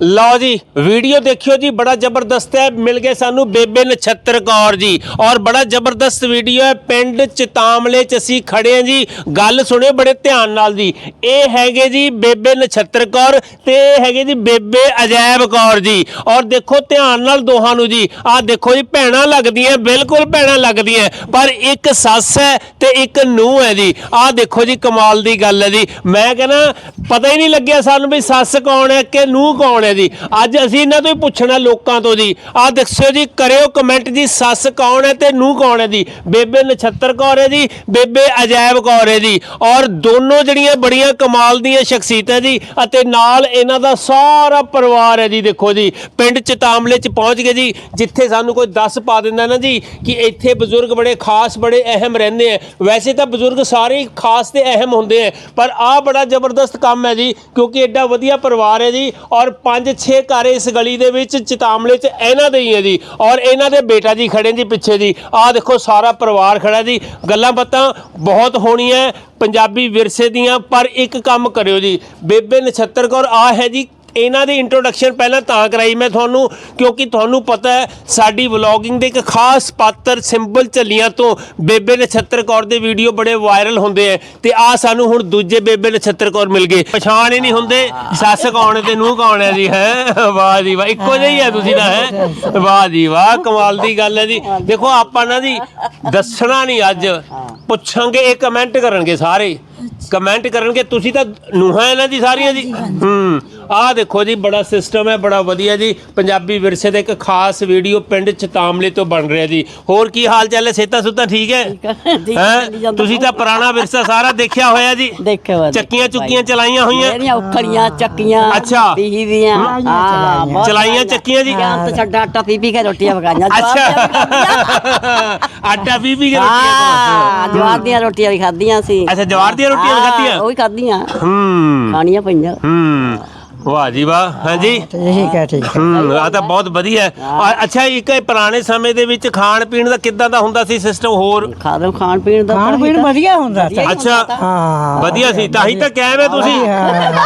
ਲਓ ਜੀ, ਵੀਡੀਓ ਦੇਖਿਓ ਜੀ, ਬੜਾ ਜ਼ਬਰਦਸਤ ਹੈ। ਮਿਲ ਗਏ ਸਾਨੂੰ ਬੇਬੇ ਨਛੱਤਰ ਕੌਰ ਜੀ। ਔਰ ਬੜਾ ਜ਼ਬਰਦਸਤ ਵੀਡੀਓ ਹੈ, ਪਿੰਡ ਚਤਾਮਲੇ ਚ ਅਸੀਂ ਖੜੇ ਹਾਂ ਜੀ। ਗੱਲ ਸੁਣਿਓ ਬੜੇ ਧਿਆਨ ਨਾਲ ਜੀ। ਇਹ ਹੈਗੇ ਜੀ ਬੇਬੇ ਨਛੱਤਰ ਕੌਰ ਤੇ ਇਹ ਹੈਗੇ ਜੀ ਬੇਬੇ ਅਜੈਬ ਕੌਰ ਜੀ। ਔਰ ਦੇਖੋ, ਧਿਆਨ ਨਾਲ ਦੋਹਾਂ ਨੂੰ ਜੀ। ਆਹ ਦੇਖੋ ਜੀ, ਭੈਣਾਂ ਲੱਗਦੀਆਂ, ਬਿਲਕੁਲ ਭੈਣਾਂ ਲੱਗਦੀਆਂ। ਪਰ ਇੱਕ ਸੱਸ ਹੈ ਤੇ ਇੱਕ ਨੂੰਹ ਹੈ ਜੀ। ਆਹ ਦੇਖੋ ਜੀ, ਕਮਾਲ ਦੀ ਗੱਲ ਹੈ ਜੀ। ਮੈਂ ਕਹਿੰਦਾ, ਪਤਾ ਹੀ ਨਹੀਂ ਲੱਗਿਆ ਸਾਨੂੰ ਵੀ ਸੱਸ ਕੌਣ ਹੈ ਕਿ ਨੂੰਹ ਕੌਣ ਹੈ। ਜੀ। ਅੱਜ ਅਸੀਂ ਇਹਨਾਂ ਤੋਂ ਹੀ ਪੁੱਛਣਾ ਲੋਕਾਂ ਤੋਂ ਜੀ। ਆਹ ਦੱਸਿਓ ਜੀ, ਕਰਿਓ ਕਮੈਂਟ ਜੀ, ਸੱਸ ਕੌਣ ਹੈ ਤੇ ਨੂੰ ਕੌਣ ਹੈ ਜੀ? ਬੇਬੇ ਨਛੱਤਰ ਕੌਰ ਹੈ ਜੀ, ਬੇਬੇ ਅਜੈਬ ਕੌਰ ਹੈ ਜੀ। ਔਰ ਦੋਨੋਂ ਜਿਹੜੀਆਂ ਬੜੀਆਂ ਕਮਾਲ ਦੀਆਂ ਸ਼ਖਸੀਅਤਾਂ ਜੀ, ਅਤੇ ਨਾਲ ਇਹਨਾਂ ਦਾ ਸਾਰਾ ਪਰਿਵਾਰ ਹੈ ਜੀ, ਦੇਖੋ ਜੀ। ਪਿੰਡ ਚਤਾਮਲੇ ਚ ਪਹੁੰਚ ਗਏ ਜੀ, ਜਿੱਥੇ ਸਾਨੂੰ ਕੋਈ ਦੱਸ ਪਾ ਦਿੰਦਾ ਨਾ ਜੀ, ਕਿ ਇੱਥੇ ਬਜ਼ੁਰਗ ਬੜੇ ਖਾਸ, ਬੜੇ ਅਹਿਮ ਰਹਿੰਦੇ ਆ। ਵੈਸੇ ਤਾਂ ਬਜ਼ੁਰਗ ਸਾਰੇ ਹੀ ਖਾਸ ਤੇ ਅਹਿਮ ਹੁੰਦੇ ਆ, ਪਰ ਆਹ ਬੜਾ ਜ਼ਬਰਦਸਤ ਕੰਮ ਹੈ ਜੀ, ਕਿਉਂਕਿ ਐਡਾ ਵਧੀਆ ਪਰਿਵਾਰ ਹੈ ਜੀ, ਔਰ ਪੰਜ ਛੇ ਘਰ ਇਸ ਗਲੀ ਦੇ ਵਿੱਚ ਚਤਾਮਲੇ ਚ ਇਹਨਾਂ ਦੇ ਹੀ ਹੈ ਜੀ। ਔਰ ਇਹਨਾਂ ਦੇ ਬੇਟਾ ਜੀ ਖੜੇ ਜੀ ਪਿੱਛੇ ਜੀ। ਆਹ ਦੇਖੋ, ਸਾਰਾ ਪਰਿਵਾਰ ਖੜਾ ਜੀ। ਗੱਲਾਂ ਬਾਤਾਂ ਬਹੁਤ ਹੋਣੀਆਂ, ਪੰਜਾਬੀ ਵਿਰਸੇ ਦੀਆਂ, ਪਰ ਇੱਕ ਕੰਮ ਕਰਿਓ ਜੀ। ਬੇਬੇ ਨਛੱਤਰ ਕੌਰ ਆ ਹੈ ਜੀ ਇਹਨਾਂ ਦੀ ਇੰਟਰੋਡਕਸ਼ਨ ਪਹਿਲਾਂ ਤਾਂ ਕਰਾਈ ਮੈਂ ਤੁਹਾਨੂੰ ਕਿਉਂਕਿ ਤੁਹਾਨੂੰ ਪਤਾ ਹੈ ਸਾਡੀ ਵਲੌਗਿੰਗ ਦੇ ਇੱਕ ਖਾਸ ਪਾਤਰ ਸਿੰਬਲ ਝੱਲੀਆਂ ਤੋਂ ਬੇਬੇ ਨਛੱਤਰ ਕੌਰ ਦੇ ਵੀਡੀਓ ਬੜੇ ਵਾਇਰਲ ਹੁੰਦੇ ਆ ਤੇ ਆ ਸਾਨੂੰ ਹੁਣ ਦੂਜੇ ਬੇਬੇ ਨਛੱਤਰ ਕੌਰ ਮਿਲ ਗਏ। ਪਛਾਣ ਹੀ ਨਹੀਂ ਹੁੰਦੇ ਸੱਸ ਕੌਣ ਤੇ ਨੂੰਹ ਕੌਣ ਹੈ ਜੀ ਹੈ? ਵਾਹ ਜੀ ਵਾਹ ਇੱਕੋ ਜਿਹੇ ਹੀ ਹੈ ਤੁਸੀਂ ਤਾਂ ਹੈ? ਵਾਹ ਜੀ ਵਾਹ ਕਮਾਲ ਦੀ ਗੱਲ ਹੈ ਜੀ। ਦੇਖੋ ਆਪਾਂ ਨਾ ਜੀ ਦੱਸਣਾ ਨਹੀਂ ਅੱਜ ਪੁੱਛਾਂਗੇ ਇਹ ਕਮੈਂਟ ਕਰਨਗੇ ਸਾਰੇ। ਕਮੈਂਟ ਕਰਨਗੇ ਤੁਸੀਂ ਤਾਂ ਨੂੰਹਾਂ ਇਹਨਾਂ ਦੀ ਸਾਰੀਆਂ ਜੀ। ਹੂੰ। ਆਹ ਦੇਖੋ ਜੀ ਬੜਾ ਸਿਸਟਮ ਹੈ ਬੜਾ ਵਧੀਆ ਜੀ। ਪੰਜਾਬੀ ਵਿਰਸੇ ਦਾ ਇੱਕ ਖਾਸ ਵੀਡੀਓ ਪਿੰਡ ਚਤਾਮਲੇ ਤੋਂ ਬਣ ਰਿਹਾ ਜੀ। ਹੋਰ ਕੀ ਹਾਲ ਚਾਲ ਹੈ? ਸੇਤਾ ਸੁਤਾ ਠੀਕ ਹੈ? ਹੈਂ? ਤੁਸੀਂ ਤਾਂ ਪੁਰਾਣਾ ਵਿਰਸਾ ਸਾਰਾ ਦੇਖਿਆ ਹੋਇਆ ਜੀ। ਦੇਖਿਆ ਵਾ ਚੱਕੀਆਂ ਚੁੱਕੀਆਂ ਚਲਾਈਆਂ ਹੋਈਆਂ। ਉਖੜੀਆਂ ਚੱਕੀਆਂ ਅੱਛਾ। ਪੀਹੀ ਦੀਆਂ ਹਾਂ ਬਹੁਤ ਚਲਾਈਆਂ। ਚੱਕੀਆਂ ਜੀ। ਜਾਂ ਤਾਂ ਛੱਡਾ ਆਟਾ ਪੀ ਪੀ ਕੇ ਰੋਟੀਆਂ ਪਕਾਈਆਂ। ਅੱਛਾ। ਆਟਾ ਵੀ ਵੀ ਕੇ ਰੋਟੀਆਂ ਹਾਂ ਜਵਾਰ ਦੀਆਂ ਰੋਟੀਆਂ ਵੀ ਖਾਧੀਆਂ ਸੀ। ਅੱਛਾ ਜਵਾਰ ਦੀਆਂ ਰੋਟੀਆਂ ਵੀ ਖਾਧੀਆਂ? ਉਹ ਵੀ ਖਾਧੀਆਂ। ਹੂੰ। ਖਾਣੀਆਂ ਪਈਆਂ। ਹੂੰ। ਵਾਹ ਜੀ ਵਾਹ ਹਾਂਜੀ ਠੀਕ ਹੈ ਠੀਕ ਹੂੰ। ਆ ਤਾਂ ਬਹੁਤ ਵਧੀਆ ਹੈ। ਅੱਛਾ ਇੱਕ ਇਹ ਪੁਰਾਣੇ ਸਮੇਂ ਦੇ ਵਿੱਚ ਖਾਣ ਪੀਣ ਦਾ ਕਿੱਦਾਂ ਦਾ ਹੁੰਦਾ ਸੀ ਸਿਸਟਮ ਹੋਰ? ਖਾਦਮ ਖਾਣ ਪੀਣ ਦਾ ਖਾਣ ਪੀਣ ਵਧੀਆ ਹੁੰਦਾ ਸੀ। ਅੱਛਾ ਹਾਂ। ਵਧੀਆ ਸੀ ਤਾਂ ਹੀ ਤਾਂ ਕਹਿ ਵੇ ਤੁਸੀਂ।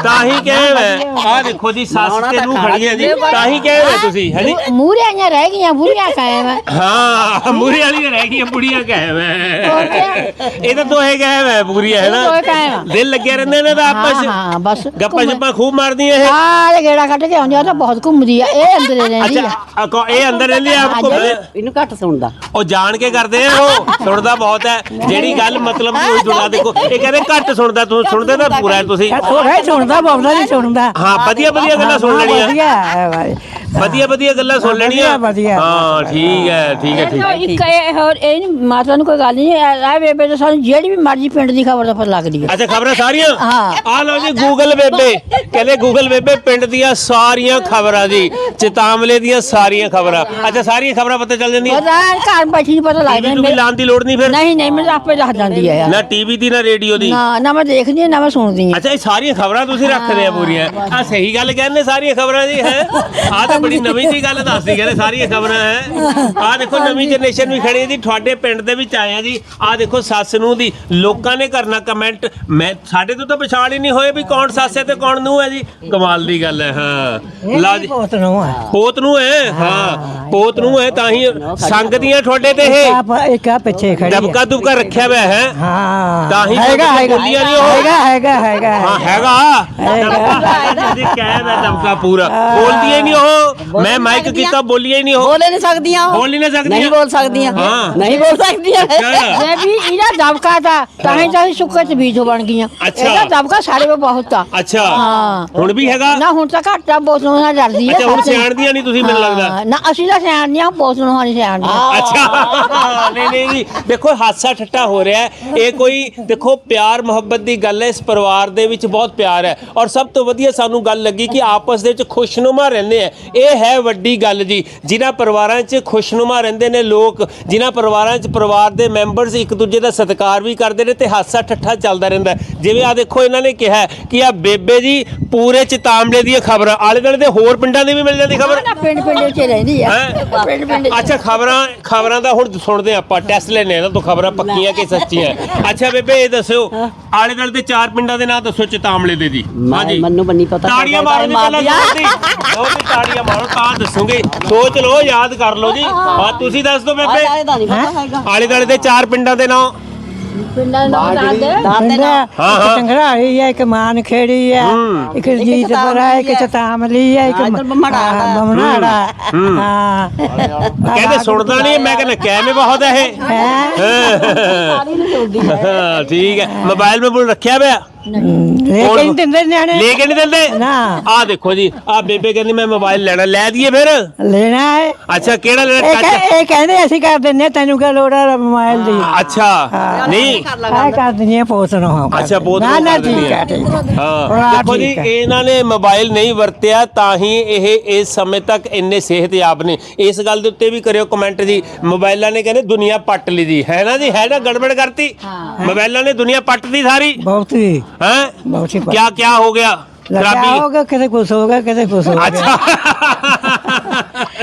ਤਾਂ ਹੀ ਕਹਿ ਵੇ ਆ ਦੇਖੋ ਜੀ ਸੱਸ ਤੇ ਨੂੰ ਖੜੀ ਹੈ ਜੀ। ਤਾਂ ਹੀ ਕਹਿ ਵੇ ਤੁਸੀਂ ਹੈ ਜੀ? ਮੂਰੇ ਆਈਆਂ ਰਹਿ ਗਈਆਂ ਬੁਰੀਆਂ ਕਾਇਮ ਹੈ। ਹਾਂ ਮੂਰੇ ਵਾਲੀਆਂ ਰਹਿ ਗਈਆਂ ਬੁੜੀਆਂ ਕਹਿ ਵੇ ਹੋਰ ਕਿਆ? ਇਹ ਤਾਂ ਦੋਹੇ ਕਹਿ ਵੇ ਬੁਰੀਆਂ ਹੈ ਨਾ? ਦੋਹੇ। ਦਿਲ ਲੱਗਿਆ ਰਹਿੰਦਾ ਇਹਨਾਂ ਦਾ ਆਪਸ ਹਾਂ ਚ। ਹਾਂ ਬਸ। ਗੱਪਾਂ ਛੱਪਾਂ ਖੂਬ ਮਾਰਦੀਆਂ ਇਹ ਗੇੜਾ ਕੱਢ ਕੇ ਆਉਂਦੀ ਆ ਉਹ ਤਾਂ ਬਹੁਤ ਘੁੰਮਦੀ ਆ ਇਹ ਅੰਦਰ ਰਹਿੰਦੀ ਅੱਛਾ ਆ। ਆ ਕੋ- ਇਹ ਅੰਦਰ ਰਹਿੰਦੇ ਆ ਆਪ ਘੁੰਮਦੇ? ਇਹਨੂੰ ਘੱਟ ਸੁਣਦਾ। ਉਹ ਜਾਣ ਕੇ ਕਰਦੇ ਆ ਉਹ ਸੁਣਦਾ ਬਹੁਤ ਹੈ। ਜਿਹੜੀ ਗੱਲ ਮਤਲਬ ਦੀ ਹੋਈ ਸੁਣਾ ਦੇਖੋ ਇਹ ਕਹਿੰਦੇ ਘੱਟ ਸੁਣਦਾ ਤੂੰ ਸੁਣਦੇ ਤਾਂ ਪੂਰਾ ਹੈ ਤੁਸੀਂ। ਥੋੜਾ ਹੀ ਸੁਣਦਾ ਬਹੁਤਾ ਨਹੀਂ ਸੁਣਦਾ। ਹਾਂ ਵਧੀਆ ਵਧੀਆ ਗੱਲਾਂ ਸੁਣ ਲੈਣੀਆਂ। ਵਧੀਆ ਹੈ ਭਾਈ ਵਧੀਆ ਵਧੀਆ ਗੱਲਾਂ ਸੁਣ ਲੈਣੀਆਂ। ਵਧੀਆ। ਹਾਂ ਠੀਕ ਹੈ ਠੀਕ ਹੈ ਠੀਕ ਹੈ। ਇੱਕ ਇਹ ਹੋਰ ਇਹ ਨੀ ਮਾਤਾ ਨੂੰ ਕੋਈ ਗੱਲ ਨਹੀਂ ਆ ਬੇਬੇ ਤਾਂ ਸਾਨੂੰ ਜਿਹੜੀ ਵੀ ਮਰਜ਼ੀ ਪਿੰਡ ਦੀ ਖਬਰ ਦਾ ਪਤਾ ਲੱਗਦੀ ਆ ਅੱਛਾ ਖਬਰਾਂ ਸਾਰੀਆਂ? ਹਾਂ। ਆ ਲਓ ਜੀ ਗੂਗਲ ਬੇਬੇ। ਕਹਿੰਦੇ ਗੂਗਲ ਬੇਬੇ ਪਿੰਡ ਦੀਆਂ ਸਾਰੀਆਂ ਖਬਰਾਂ ਜੀ ਚਿਤਾਮਲੇ ਦੀਆਂ ਸਾਰੀਆਂ ਖਬਰਾਂ। ਅੱਛਾ ਸਾਰੀਆਂ ਖਬਰਾਂ ਪਤਾ ਚੱਲ ਜਾਂਦੀਆਂ? ਪਤਾ ਘਰ ਬੈਠੀ ਨੂੰ ਪਤਾ ਟੀਵੀ ਲੱਗਦਾ ਨੂੰ ਵੀ ਲਾਉਣ ਦੀ ਲੋੜ ਨਹੀਂ ਫਿਰ? ਨਹੀਂ ਨਹੀਂ ਮੈਨੂੰ ਆਪੇ ਦੱਸ ਜਾਂਦੀ ਆ ਯਾਰ। ਨਾ ਟੀਵੀ ਦੀ ਨਾ ਰੇਡੀਓ ਦੀ। ਨਾ ਨਾ ਮੈਂ ਦੇਖਦੀ ਆ ਨਾ ਮੈਂ ਸੁਣਦੀ ਆ। ਅੱਛਾ ਇਹ ਸਾਰੀਆਂ ਖਬਰਾਂ ਤੁਸੀਂ ਰੱਖਦੇ ਆ ਪੂਰੀਆਂ। ਆ ਸਹੀ ਗੱਲ ਕਹਿੰਦੇ ਸਾਰੀਆਂ ਖਬਰਾਂ ਜੀ ਹੈ? ਆ ਤਾਂ ਬੜੀ ਨਵੀਂ ਜੀ ਗੱਲ ਦੱਸਦੀ ਕਹਿੰਦੇ ਸਾਰੀਆਂ ਖਬਰਾਂ ਹੈ ਆ ਦੇਖੋ ਨਵੀਂ ਜਨਰੇਸ਼ਨ ਵੀ ਖੜੀ ਹੈ ਜੀ ਤੁਹਾਡੇ ਪਿੰਡ ਦੇ ਵਿੱਚ ਆਏ ਆ ਜੀ। ਆ ਦੇਖੋ ਸੱਸ ਨੂੰ ਦੀ ਲੋਕਾਂ ਨੇ ਕਰਨਾ ਕਮੈਂਟ ਮੈਂ ਸਾਡੇ ਤੋਂ ਤਾਂ ਪਛਾਣ ਹੀ ਨਹੀਂ ਹੋਏ ਵੀ ਕੌਣ ਸੱਸ ਹੈ ਤੇ ਕੌਣ ਨੂੰ ਹੈ ਜੀ। ਕਮਾਲ ਦੀ ਗੱਲ ਹੈ ਹਾਂ। ਲਾ ਜੀ। ਬਹੁਤ ਨੂੰ ਹੈ। ਪੋਤ ਨੂੰ ਹੈ ਹਾਂ ਪੋਤ ਨੂੰ ਹੈ ਤਾਂ ਹੀ ਸੰਗਦੀਆਂ ਤੁਹਾਡੇ ਤੇ ਇਹ। ਆਪ ਇੱਕ ਆ ਪਿੱਛੇ ਖੜੀ ਹੈ। ਦਬਕਾ ਦੁਬਕਾ ਰੱਖਿਆ ਹੋਇਆ ਹੈ। ਹਾਂ। ਤਾਂ ਹੀ ਹੈਗਾ ਹੈਗਾ। ਬੋਲੀਆਂ ਨਹੀਂ ਉਹ। ਹੈਗਾ ਹੈਗਾ ਹੈਗਾ। ਹਾਂ ਹੈਗਾ। ਜੀ ਕਹਿ ਮੈਂ ਦਬਕਾ ਪੂਰਾ। ਬੋਲਦੀ ਹੀ ਨਹੀਂ ਉਹ। ਮੈਂ ਮਾਈਕ ਕੀਤਾ ਬੋਲੀ ਹੀ ਨਹੀਂ ਉਹ। ਬੋਲ ਨਹੀਂ ਸਕਦੀਆਂ ਉਹ। ਬੋਲ ਨਹੀਂ ਸਕਦੀਆਂ। ਨਹੀਂ ਬੋਲ ਸਕਦੀਆਂ। ਹਾਂ। ਨਹੀਂ ਬੋਲ ਸਕਦੀਆਂ। ਅੱਛਾ। ਇਹਦਾ ਦਬਕਾ ਤਾਂ ਤਾਂ ਹੀ ਤਾਂ ਅਸੀਂ ਸੁੱਕੇ ਚ ਬੀਜ ਬਣ ਗਈਆਂ। ਅੱਛਾ। ਇਹਦਾ ਦਬਕਾ ਸਾਡੇ ਕੋਲ ਬਹੁਤ ਆ। ਅੱਛਾ। ਹਾਂ। ਹੁਣ ਵੀ ਹੈਗਾ? ਨਾ ਹੁਣ ਤਾਂ ਘੱਟ ਆ ਬਹੁਤ ਨੂੰ ਨਾਲ ਡਰਦੀ ਆ। ਅੱਛਾ ਹੁਣ। ਸਿਆਣਦੀਆਂ ਨਹੀਂ ਤੁਸੀਂ ਮੈਨੂੰ ਲੱਗਦਾ? ਹਾਂ, ਨਾ ਅਸੀਂ ਤਾਂ ਸਿਆਣਦੀਆਂ ਬਹੁਤ ਨੂੰ ਨਹੀਂ ਸਿਆਣਦੀਆਂ। ਅੱਛਾ। ਨਹੀਂ ਨਹੀਂ ਜੀ ਦੇਖੋ ਹਾਸਾ ਠੱਟਾ ਹੋ ਰਿਹਾ ਹੈ। ਇਹ ਕੋਈ ਦੇਖੋ ਪਿਆਰ ਮੁਹੱਬਤ ਦੀ ਗੱਲ ਹੈ। ਇਸ ਪਰਿਵਾਰ ਦੇ ਵਿੱਚ ਬਹੁਤ ਪਿਆਰ ਹੈ। ਔਰ ਸਭ ਤੋਂ ਵਧੀਆ ਸਾਨੂੰ ਗੱਲ ਲੱਗੀ ਕਿ ਆਪਸ ਦੇ ਵਿੱਚ ਖੁਸ਼ਨੁਮਾ ਰਹਿੰਦੇ ਆ ਇਹ ਹੈ ਵੱਡੀ ਗੱਲ ਜੀ। ਜਿਨ੍ਹਾਂ ਪਰਿਵਾਰਾਂ 'ਚ ਖੁਸ਼ਨੁਮਾ ਰਹਿੰਦੇ ਨੇ ਲੋਕ ਜਿਨ੍ਹਾਂ ਪਰਿਵਾਰਾਂ 'ਚ ਪਰਿਵਾਰ ਦੇ ਮੈਂਬਰਸ ਇੱਕ ਦੂਜੇ ਦਾ ਸਤਿਕਾਰ ਵੀ ਕਰਦੇ ਨੇ ਤੇ ਹਾਸਾ ਠੱਠਾ ਚੱਲਦਾ ਰਹਿੰਦਾ। ਜਿਵੇਂ ਆ ਦੇਖੋ ਇਹਨਾਂ ਨੇ ਕਿਹਾ ਕਿ ਆ ਬੇਬੇ ਜੀ ਪੂਰੇ ਚਤਾਮਲੇ ਦੀਆਂ ਖਬਰਾਂ ਆਲੇ ਦੁਆਲੇ ਦੇ ਹੋਰ ਪਿੰਡਾਂ ਦੀ ਵੀ ਮਿਲ ਜਾਂਦੀ ਖਬਰ? ਪਿੰਡ ਪਿੰਡ ਵਿੱਚ ਰਹਿੰਦੀ ਆ। ਹੈਂ? ਪਿੰਡ ਪਿੰਡ ਅੱਛਾ ਖਬਰਾਂ ਖਬਰਾਂ ਦਾ ਹੁਣ ਸੁਣਦੇ ਆਪਾਂ ਟੈਸਟ ਲੈਣੇ ਇਹਨਾਂ ਤੋਂ ਖਬਰਾਂ ਪੱਕੀਆਂ ਕਿ ਸੱਚੀਆਂ ਅੱਛਾ ਬੇਬੇ ਇਹ ਦੱਸਿਓ ਆਲੇ ਦੁਆਲੇ ਦੇ ਚਾਰ ਪਿੰਡਾਂ ਦੇ ਨਾਂ ਦੱਸੋ ਚਤਾਮਲੇ ਦੇ ਜੀ। ਮੈਂ- ਮੈਨੂੰ ਬੰਨੀ ਪਤਾ ਤਾੜੀਆਂ ਮਾਰੋ ਜੀ ਪਹਿਲਾਂ ਜ਼ੋਰ ਦੀ ਦੀ ਤਾੜੀਆਂ ਮਾਰੋ ਤਾਂ ਦੱਸੋਗੇ। ਸੋਚ ਲਓ ਯਾਦ ਕਰ ਲਓ ਜੀ। ਹਾਂ। ਤੁਸੀਂ ਦੱਸ ਦਿਓ ਬੇਬੇ। ਇਹਦਾ ਨਹੀਂ ਪਤਾ ਹੈਗਾ। ਆਲੇ ਦੁਆਲੇ ਦੇ ਚਾਰ ਪਿੰਡਾਂ ਦੇ ਨਾਂ। ਪਿੰਡਾਂ ਦਾ ਨਾਮ ਦੇ ਦਾਦੇ। ਪਿੰਡ ਹਾਂ, ਹਾਂ। ਹੈ ਇੱਕ ਮਾਨ ਖੇੜੀ ਹੈ ਹੂੰ। ਇੱਕ ਜੀਤਪੁਰਾ ਹੈ ਇੱਕ ਚਤਾਮਲੀ ਹੈ। ਇੱਕ ਹਾਂ, ਇੱਧਰ ਬਮਨਾੜਾ ਹੈ। ਬਮਨਾੜਾ ਹਾਂ ਕਹਿੰਦੇ ਸੁਣਦਾ ਨਹੀਂ ਮੈਂ ਕਹਿੰਦਾ ਕਹਿਮੇ ਬਹੁਤ ਹੈ ਇਹ? ਸਾਰੀ ਨਹੀਂ ਹੁੰਦੀ ਹਾਂ ਠੀਕ ਹੈ। ਮੋਬਾਈਲ ਮੇ ਬੋਲ ਰੱਖਿਆ ਪਿਆ? ਲੈ ਕੇ ਨਹੀਂ ਦਿੰਦੇ ਨਿਆਣੇ। ਲੈ ਕੇ ਨਹੀਂ ਦਿੰਦੇ? ਨਾ। ਆ ਦੇਖੋ ਜੀ ਆ ਬੇਬੇ ਕਹਿੰਦੀ ਮੈਂ ਮੋਬਾਈਲ ਲੈਣਾ ਲੈ ਦਈਏ ਫਿਰ? ਲੈਣਾ ਹੈ। ਅੱਛਾ ਕਿਹੜਾ ਲੈਣਾ? ਇਹ ਟੱਚ ਕਹਿ- ਇਹ ਕਹਿੰਦੇ ਅਸੀਂ ਕਰ ਦਿੰਨੇ ਤੈਨੂੰ ਕਿਆ ਲੋੜ ਹੈ ਮੋਬਾਈਲ ਦੀ? ਅੱਛਾ। ਨਹੀਂ। ਆ ਕਰ ਦਿੰਨੇ ਪੋਸਣ ਹਾਂ। ਅੱਛਾ ਬਹੁਤ ਨਾ ਨਾ ਕਰ ਦਿੰਦੀ ਠੀਕ ਹੈ। ਹੈ ਠੀਕ ਹੈ ਹਾਂ ਹਾਂ, ਦੇਖੋ ਜੀ ਠੀਕ ਹੈ। ਇਹਨਾਂ ਨੇ ਮੋਬਾਈਲ ਨਹੀਂ ਵਰਤਿਆ ਤਾਂ ਹੀ ਇਹ ਇਸ ਸਮੇਂ ਤੱਕ ਇੰਨੇ ਸਿਹਤਯਾਬ ਨੇ। ਇਸ ਗੱਲ ਦੇ ਉੱਤੇ ਵੀ ਕਰਿਓ ਕਮੈਂਟ ਜੀ। ਮੋਬਾਈਲਾਂ ਨੇ ਕਹਿੰਦੇ ਦੁਨੀਆ ਪੱਟ ਲਈ ਜੀ ਹੈ ਨਾ ਜੀ? ਹੈ ਨਾ? ਗੜਬੜ ਕਰਤੀ? ਮੋਬਾਈਲਾਂ ਨੇ ਦੁਨੀਆ ਪੱਟਦੀ ਸਾਰੀ। ਬਹੁਤ ਹੀ ਹੈ बहुत ही क्या क्या हो गया क्या खराबी हो गया किसे कुछ हो गया किसे कुछ हो गया अच्छा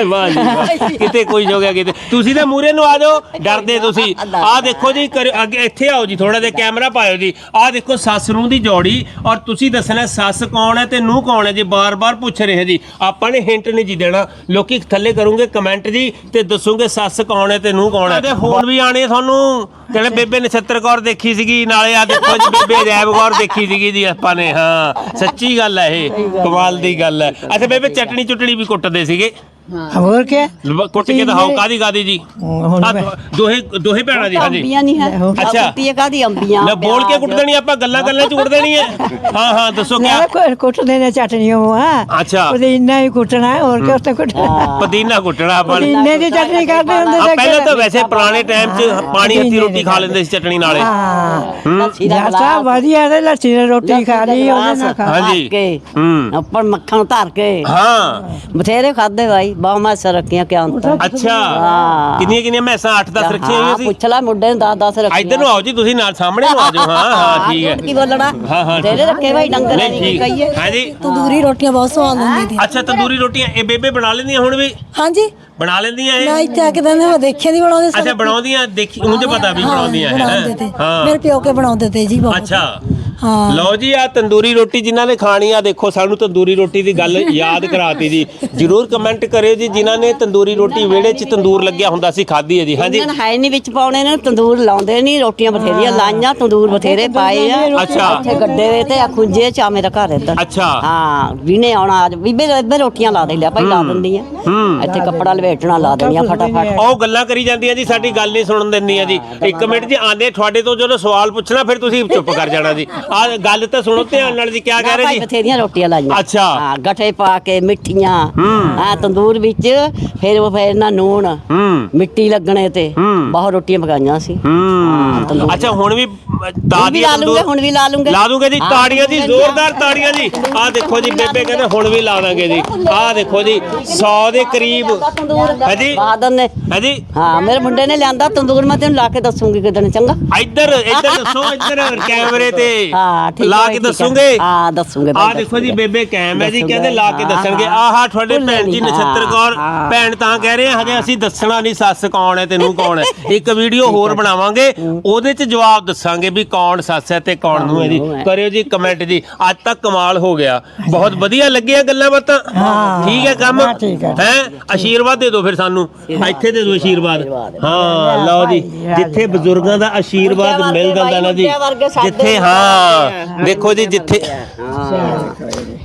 ਵਾਹ ਜੀ ਵਾਹ। ਕਿਤੇ ਕੋਈ ਹੋ ਗਿਆ ਕਿਤੇ। ਤੁਸੀਂ ਤਾਂ ਮੂਰੇ ਨੂੰ ਆ ਜਾਓ ਡਰਦੇ ਤੁਸੀਂ। ਆਹ ਦੇਖੋ ਜੀ ਕਰਿਓ- ਅੱਗੇ ਇੱਥੇ ਆਓ ਜੀ ਥੋੜਾ ਜਿਹਾ ਕੈਮਰਾ ਪਾਇਓ ਜੀ। ਆਹ ਦੇਖੋ ਸੱਸ ਨੂੰ ਦੀ ਜੋੜੀ ਔਰ ਤੁਸੀਂ ਦੱਸਣਾ ਸੱਸ ਕੌਣ ਹੈ ਤੇ ਨੂੰ ਕੌਣ ਹੈ ਜੀ? ਬਾਰ-ਬਾਰ ਪੁੱਛ ਰਹੇ ਜੀ। ਆਪਾਂ ਨੇ ਹਿੰਟ ਨਹੀਂ ਜੀ ਦੇਣਾ। ਲੋਕੀ ਥੱਲੇ ਕਰੋਗੇ ਕਮੈਂਟ ਜੀ ਤੇ ਦੱਸੋਗੇ ਸੱਸ ਕੌਣ ਹੈ ਤੇ ਨੂੰ ਕੌਣ ਹੈ। ਤੇ ਫੋਨ ਵੀ ਆਣੇ ਤੁਹਾਨੂੰ। ਕਹਿੰਦੇ ਬੇਬੇ ਨਛੱਤਰ ਕੌਰ ਦੇਖੀ ਸੀਗੀ ਨਾਲੇ ਆ ਦੇਖੋ ਜੀ ਬੇਬੇ ਜੈਬ ਕੌਰ ਦੇਖੀ ਸੀਗੀ ਜੀ ਆਪਾਂ ਨੇ ਹਾਂ। ਸੱਚੀ ਗੱਲ ਹੈ ਇਹ ਕਮਾਲ ਦੀ ਗੱਲ ਹੈ। ਅੱਛਾ ਬੇਬੇ ਚਟਣੀ ਚੁਟਣੀ ਵੀ ਕੁੱਟਦੇ ਸੀਗੇ। ਹੋਰ ਕੀ ਲ- ਕੁੱਟ ਕੇ ਦਿਖਾਓ ਕਾਦੀ ਕਾਦੀ ਜੀ? ਹੁਣ ਆਹ ਦੋ- ਦੋਹੇ ਦੋਹੇ ਭੈਣਾਂ ਦੀ ਹਾਂਜੀ। ਅੰਬੀਆਂ ਨਹੀਂ ਹੈ। ਅੱਛਾ। ਕੁੱਤੀ ਹੈ ਕਾਦੀ ਅੰਬੀਆਂ ਲੈ ਬੋਲ ਕੇ ਕੁੱਟ ਦੇਣੀ ਆਪਾਂ ਗੱਲਾਂ ਗੱਲਾਂ ਚ ਕੁੱਟ ਦੇਣੀ ਹੈ ਹਾਂ ਹਾਂ ਦੱਸੋ ਨਾ ਕਿਆ ਕੋਈ ਕੁੱਟਦੇ ਨੇ ਚਟਨੀਆਂ ਆ ਅੱਛਾ। ਉਹਦੇ ਇੰਨਾ ਹੀ ਕੁੱਟਣਾ ਹੈ, ਹੋਰ ਕਿਉਂ ਤਾਂ ਕੁੱਟਣਾ? ਪੁਦੀਨਾ ਕੁੱਟਣਾ ਆਪਾਂ। ਨੇ ਇੰਨੇ ਦੀ ਚਟਨੀ ਕਰਦੇ ਹੁੰਦੇ ਆ ਸੀ ਪਹਿਲਾਂ ਤਾਂ ਵੈਸੇ ਪੁਰਾਣੇ ਟਾਈਮ 'ਚ ਪਾਣੀ ਹੱਥੀ ਰੋਟੀ ਖਾ ਲੈਂਦੇ ਸੀ ਚਟਣੀ ਨਾਲੇ। ਹਾਂ। ਲੱਸੀ ਦਾ ਗਲਾਸ। ਵਧੀਆ ਤੇ ਲੱਸੀ ਦੀ ਰੋਟੀ ਖਾ ਲਈ ਉਹਦੇ ਨਾਲ ਖਾ ਹਾਂਜੀ। ਕੇ ਹੂੰ। ਉੱਪਰ ਮੱਖਣ ਧਰ ਕੇ। ਹਾਂ। ਬਥੇਰੇ ਖਾਦੇ ਭਾਈ ਬਾਹਾਂ ਮੈਸਾਂ ਰੱਖੀਆਂ ਕਿਆ ਅੰਤਰ ਅੱਛਾ। ਹਾਂ। ਕਿੰਨੀਆਂ ਕਿੰਨੀਆਂ ਮੈਸਾਂ? 8-10 ਰੱਖੀਆਂ ਹੋਈਆਂ ਹਾਂ ਸੀ? ਪੁੱਛ ਲੈ ਮੁੰਡੇ ਨੂੰ 10 10 ਰੱਖੀਆਂ। ਇੱਧਰ ਨੂੰ ਆਓ ਜੀ ਤੁਸੀਂ ਨਾਲ ਸਾਹਮਣੇ ਨੂੰ ਆ ਜਾਓ। ਹਾਂ ਹਾਂ ਠੀਕ ਹੈ। ਕੀ ਬੋਲਣਾ? ਹਾਂ, ਹਾਂ, ਤੇਰੇ ਰੱਖੇ ਭਾਈ ਡੰਗਰ ਨਹੀਂ ਕਹੀਏ ਹਾਂਜੀ ਤੰਦੂਰੀ ਰੋਟੀਆਂ ਬਹੁਤ ਸਵਾਦ ਹੁੰਦੀ ਦੀ ਅੱਛਾ ਤੰਦੂਰੀ ਰੋਟੀਆਂ। ਇਹ ਬੇਬੇ ਬਣਾ ਲੈਂਦੀਆਂ ਹੁਣ ਵੀ? ਹਾਂਜੀ। ਬਣਾ ਲੈਂਦੀਆਂ ਇਹ? ਮੈਂ ਇੱਥੇ ਆ ਕੇ ਤਾਂ ਮੈਂ ਦੇਖਿਆ ਨਹੀਂ ਬਣਾਉਂਦੇ। ਅੱਛਾ ਬਣਾਉਂਦੀਆਂ। ਦੇਖੀ ਉਂਝ ਪਤਾ ਵੀ ਬਣਾਉਂਦੀਆਂ ਹੈ। ਹਾਂ। ਮੇਰੇ ਪਿਓ ਕੇ ਬਣਾਉਂਦੇ ਤੇ ਜੀ ਬਹੁਤ। ਅੱਛਾ। ਹਾਂ। ਲਓ ਜੀ ਆ ਤੰਦੂਰੀ ਰੋਟੀ ਜਿਨ੍ਹਾਂ ਨੇ ਖਾਣੀ ਆ ਦੇਖੋ ਸਾਨੂੰ ਤੰਦੂਰੀ ਰੋਟੀ ਦੀ ਗੱਲ ਯਾਦ ਕਰਾਤੀ ਜੀ। ਜਰੂਰ ਕਮੈਂਟ ਕਰਿਓ ਜੀ ਜਿਨ੍ਹਾਂ ਨੇ ਤੰਦੂਰੀ ਰੋਟੀ ਵਿਹੜੇ 'ਚ ਤੰਦੂਰ ਲੱਗਿਆ ਹੁੰਦਾ ਸੀ ਖਾਧੀ ਹੈ ਜੀ ਹਾਂਜੀ ਇਹਨਾਂ ਹੈ ਨਹੀਂ ਵਿੱਚ ਪਾਉਣੇ ਨੇ ਤੰਦੂਰ ਲਾਉਂਦੇ ਨਹੀਂ ਰੋਟੀਆਂ ਬਥੇਰੀਆਂ ਲਾਈਆਂ ਤੰਦੂਰ ਬਥੇਰੇ ਪਾਏ ਆ। ਅੱਛਾ। ਉੱਥੇ ਗੱਡੇ ਵੇ ਤੇ ਆ ਖੁੰਝੇ ਚ ਆ ਮੇਰਾ ਘਰ ਇੱਧਰ। ਅੱਛਾ। ਹਾਂ ਵੀਨੇ ਆਉਣਾ ਅੱਜ ਬੀਬੇ ਇੱਧਰ ਰੋਟੀਆਂ ਲਾ ਦੇ ਲਿਆ ਭਾਈ ਲਾ ਦਿੰਦੀਆਂ। ਹੂੰ। ਇੱਥੇ ਕੱਪੜਾ ਲਵੇਟਣਾ ਲਾ ਦੇਣੀਆਂ ਫਟਾਫਟ। ਉਹ ਗੱਲਾਂ ਕਰੀ ਜਾਂਦੀਆਂ ਜੀ ਸਾਡੀ ਗੱਲ ਨਹੀਂ ਸੁਣਨ ਦਿੰਦੀਆਂ ਜੀ। ਇੱਕ ਮਿੰਟ ਜੀ ਆਂਦੇ ਤੁਹਾਡੇ ਤੋਂ ਜਦੋਂ ਸਵਾਲ ਪੁੱਛਣਾ ਫਿਰ ਤੁਸੀਂ ਚੁੱਪ ਕਰ ਜਾਣਾ ਜੀ। ਆ ਗੱਲ ਤਾਂ ਸੁਣੋ ਧਿਆਨ ਨਾਲ ਜੀ ਕੀ ਕਹਿ ਰਹੇ ਜੀ ਬਥੇਰੀਆਂ ਰੋਟੀਆਂ ਲਾਈਆਂ ਅੱਛਾ। ਹਾਂ ਗਠੇ ਪਾ ਕੇ ਮਿੱਠੀਆਂ ਹੂੰ। ਤੰਦੂਰ ਵਿੱਚ ਫਿਰ ਉਹ ਫਿਰ ਨਾ ਨੂਣ ਮਿੱਟੀ ਲੱਗਣੇ ਤੇ ਹੂੰ। ਬਹੁਤ ਰੋਟੀਆਂ ਪਕਾਈਆਂ ਸੀ। ਹੂੰ। ਤੰਦੂਰ। ਅੱਛਾ ਹੁਣ ਵੀ ਹੁਣ ਦਾਦੀ ਵੀ ਲਾ ਲੂੰਗੇ ਹੁਣ ਵੀ ਲਾ ਲੂੰਗੇ। ਲਾ ਦੂੰਗੇ ਜੀ ਹਾਂ, ਤਾੜੀਆਂ ਜੀ ਹਾਂ। ਜ਼ੋਰਦਾਰ ਤਾੜੀਆਂ ਜੀ। ਆਹ ਦੇਖੋ ਜੀ ਬੇਬੇ ਕਹਿੰਦੇ ਹੁਣ ਵੀ ਲਾ ਦਾਂਗੇ ਜੀ। ਆਹ ਦੇਖੋ ਜੀ 100 ਦੇ ਕਰੀਬ। ਹਾਂਜੀ ਬਾਦਨ ਨੇ। ਹਾਂਜੀ ਹਾਂ ਮੇਰੇ ਮੁੰਡੇ ਨੇ ਲਿਆਂਦਾ ਤੰਦੂਰ ਮੈਂ ਤੈਨੂੰ ਲਾ ਕੇ ਦੱਸੂਗੀ ਕਿਦਣ ਚੰਗਾ? ਇੱਧਰ ਇੱਧਰ ਦੱਸੋ ਇੱਧਰ ਕੈਮਰੇ ਤੇ। ਹਾਂ ਠੀਕ ਲਾ ਹੈ, ਕੇ ਠੀਕ ਹੈ। ਦੱਸੋਗੇ? ਹਾਂ ਦੱਸੂਗੇ ਆਹ ਦੇਖੋ ਜੀ ਬੇਬੇ ਕੈਮ ਹੈ ਜੀ ਕਹਿੰਦੇ ਲਾ ਕੇ ਦੱਸਣਗੇ। ਆਹਾ ਤੁਹਾਡੇ ਭੈਣ ਜੀ ਨਛੱਤਰ ਕੌਰ। ਭੈਣ ਤਾਂ ਕਹਿ ਰਹੇ ਆ ਹਜੇ ਅਸੀਂ ਦੱਸਣਾ ਨਹੀਂ ਸੱਸ ਕੌਣ ਹੈ ਤੈਨੂੰ ਕੌਣ ਹੈ। ਇੱਕ ਵੀਡੀਓ ਹੋਰ ਬਣਾਵਾਂਗੇ ਉਹਦੇ 'ਚ ਜਵਾਬ ਦੱਸਾਂਗੇ ਵੀ ਕੌਣ ਸੱਸ ਹੈ ਤੇ ਕੌਣ ਨੂੰ ਜੀ। ਕਰਿਓ ਜੀ ਕਮੈਂਟ ਜੀ। ਅੱਜ ਤੱਕ ਕਮਾਲ ਹੋ ਗਿਆ। ਬਹੁਤ ਵਧੀਆ ਲੱਗਿਆ ਗੱਲਾਂ ਬਾਤਾਂ। ਠੀਕ ਹੈ ਕੰਮ। ਹੈ ਆਸ਼ੀਰਵਾਦ ਦੇ ਦਿਓ ਫਿਰ ਸਾਨੂੰ। ਇੱਥੇ ਦੇ ਦਿਓ ਆਸ਼ੀਰਵਾਦ। ਹਾਂ ਲਓ ਜੀ। ਜਿੱਥੇ ਬਜ਼ੁਰਗਾਂ ਦਾ ਆਸ਼ੀਰਵਾਦ ਮਿਲ ਜਾਂਦਾ ਨਾ ਜੀ। ਜਿੱਥੇ ਹਾਂ। ਦੇਖੋ ਜੀ ਜਿੱਥੇ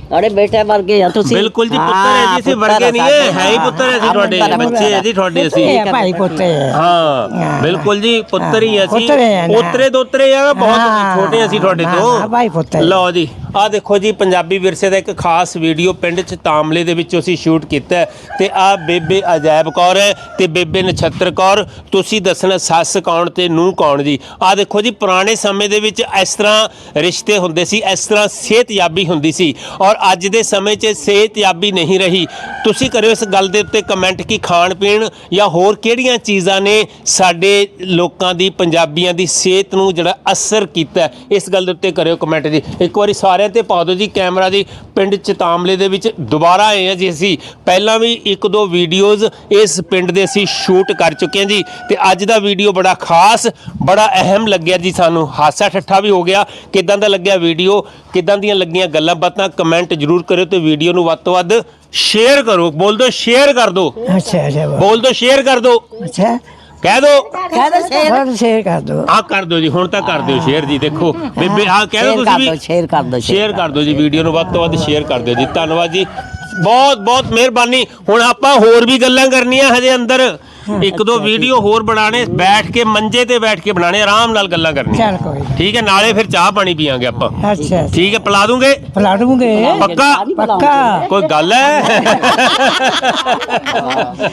ਅਰੇ ਬੇਟੇ ਵਰਗੇ ਆ ਤੁਸੀਂ। ਬਿਲਕੁਲ ਜੀ ਪੁੱਤਰ ਹੈ ਜੀ ਅਸੀਂ ਵਰਗੇ ਨਹੀਂ ਹੈ ਹੈ ਹੀ ਪੁੱਤਰ ਹੈ ਅਸੀਂ ਤੁਹਾਡੇ ਬੱਚੇ ਹੈ ਜੀ ਤੁਹਾਡੇ ਅਸੀਂ। ਇਹ ਭਾਈ ਪੁੱਤੇ ਹਾਂ। ਬਿਲਕੁਲ ਜੀ ਪੁੱਤਰ ਹੀ ਅਸੀਂ। ਪੁੱਤਰ ਦੋਤਰੇ ਆ ਬਹੁਤ ਛੋਟੇ ਅਸੀਂ ਤੁਹਾਡੇ ਤੋਂ। ਹਾਂ, ਭਾਈ ਪੁੱਤਰ। ਲਓ ਜੀ। ਆ ਦੇਖੋ ਜੀ, ਪੰਜਾਬੀ ਵਿਰਸੇ ਦਾ ਇੱਕ ਖਾਸ ਵੀਡੀਓ ਪਿੰਡ ਚ ਤਾਮਲੇ ਦੇ ਵਿੱਚ ਅਸੀਂ ਸ਼ੂਟ ਕੀਤਾ ਹੈ ਤੇ ਆ ਬੇਬੇ ਅਜਾਇਬ ਕੌਰ ਹੈ ਤੇ ਬੇਬੇ ਨਛੱਤਰ ਕੌਰ। ਤੁਸੀਂ ਦੱਸਣਾ, ਸੱਸ ਕੌਣ ਤੇ ਨੂੰਹ ਕੌਣ ਜੀ? ਆ ਦੇਖੋ ਜੀ, ਪੁਰਾਣੇ ਸਮੇਂ ਦੇ ਵਿੱਚ ਇਸ ਤਰ੍ਹਾਂ ਰਿਸ਼ਤੇ ਹੁੰਦੇ ਸੀ, ਇਸ ਤਰ੍ਹਾਂ ਸਿਹਤਯਾਬੀ ਹੁੰਦੀ ਸੀ ਔਰ ਅੱਜ ਦੇ ਸਮੇਂ 'ਚ ਸਿਹਤਯਾਬੀ ਨਹੀਂ ਰਹੀ। ਤੁਸੀਂ ਕਰਿਓ ਇਸ ਗੱਲ ਦੇ ਉੱਤੇ ਕਮੈਂਟ ਕਿ ਖਾਣ ਪੀਣ ਜਾਂ ਹੋਰ ਕਿਹੜੀਆਂ ਚੀਜ਼ਾਂ ਨੇ ਸਾਡੇ ਲੋਕਾਂ ਦੀ, ਪੰਜਾਬੀਆਂ ਦੀ ਸਿਹਤ ਨੂੰ ਜਿਹੜਾ ਅਸਰ ਕੀਤਾ ਇਸ ਗੱਲ ਦੇ ਉੱਤੇ ਕਰਿਓ ਕਮੈਂਟ ਜੀ। ਇੱਕ ਵਾਰੀ ਸਾਰੇ ਸਾਰਿਆਂ ਤੇ ਦਿਓ ਜੀ ਕੈਮਰਾ ਜੀ ਪਿੰਡ ਚਤਾਮਲੇ ਦੇ ਵਿੱਚ ਦੁਬਾਰਾ ਆਏ ਆ ਜੀ ਅਸੀਂ। ਪਹਿਲਾਂ ਵੀ ਇੱਕ ਦੋ ਵੀਡੀਓਜ਼ ਇਸ ਪਿੰਡ ਦੇ ਅਸੀਂ ਸ਼ੂਟ ਕਰ ਚੁੱਕੇ ਹਾਂ ਜੀ ਤੇ ਅੱਜ ਦਾ ਵੀਡੀਓ ਬੜਾ ਖਾਸ ਬੜਾ ਅਹਿਮ ਲੱਗਿਆ ਜੀ ਸਾਨੂੰ। ਹਾਸਾ ਠੱਠਾ ਵੀ ਹੋ ਗਿਆ। ਕਿਦਾਂ ਦਾ ਲੱਗਿਆ ਵੀਡੀਓ? ਕਿਦਾਂ ਦੀਆਂ ਲੱਗੀਆਂ ਗੱਲਾਂ ਬਾਤਾਂ? ਕਮੈਂਟ ਜ਼ਰੂਰ ਕਰਿਓ ਤੇ ਵੀਡੀਓ ਨੂੰ ਵੱਧ ਤੋਂ ਵੱਧ ਸ਼ੇਅਰ ਕਰੋ। ਬੋਲ ਦਿਓ ਸ਼ੇਅਰ ਕਰ ਦਿਓ ਅੱਛਾ ਅੱਛਾ। ਬੋਲ ਦਿਓ ਸ਼ੇਅਰ ਕਰ ਦਿਓ ਅੱਛਾ। ਕਹਿ ਦਿਓ ਬਹੁਤ ਸ਼ੇਅਰ ਕਰ ਦੋ। ਆ ਕਰ ਦਿਓ ਜੀ ਹੁਣ ਤਾਂ ਕਰ ਦਿਓ ਸ਼ੇਅਰ ਜੀ ਦੇਖੋ। ਬੇਬੇ ਆ ਕਹਿ ਦਿਓ ਸ਼ੇਅਰ ਕਰ ਤੁਸੀਂ ਦਿਓ ਵੀ ਸ਼ੇਅਰ ਕਰ ਦਿਓ ਸ਼ੇਅਰ ਕਰ ਦਿਓ। ਜੀ ਵੀਡੀਓ ਨੂੰ ਵੱਧ ਤੋਂ ਵੱਧ ਸ਼ੇਅਰ ਕਰ ਦਿਓ ਜੀ। ਧੰਨਵਾਦ ਜੀ। ਬਹੁਤ ਬਹੁਤ ਮਿਹਰਬਾਨੀ। ਹੁਣ ਆਪਾਂ ਹੋਰ ਵੀ ਗੱਲਾਂ ਕਰਨੀਆਂ ਹਜੇ ਅੰਦਰ। ਇੱਕ ਦੋ ਵੀਡੀਓ ਹੋਰ ਬਣਾਣੇ ਬੈਠ ਕੇ ਮੰਜੇ ਤੇ ਬੈਠ ਕੇ ਬਣਾਣੇ ਆਰਾਮ ਨਾਲ ਗੱਲਾਂ ਕਰਨੀਆਂ। ਚੱਲ ਕੋਈ ਨੀ। ਠੀਕ ਹੈ ਨਾਲੇ ਫਿਰ ਚਾਹ ਪਾਣੀ ਪੀਾਂਗੇ ਆਪਾਂ। ਅੱਛਾ। ਠੀਕ ਹੈ ਪਿਲਾ ਦੂੰਗੇ? ਪਲਾ ਦੂੰਗੇ। ਪੱਕਾ? ਪੱਕਾ। ਕੋਈ ਗੱਲ ਹੈ?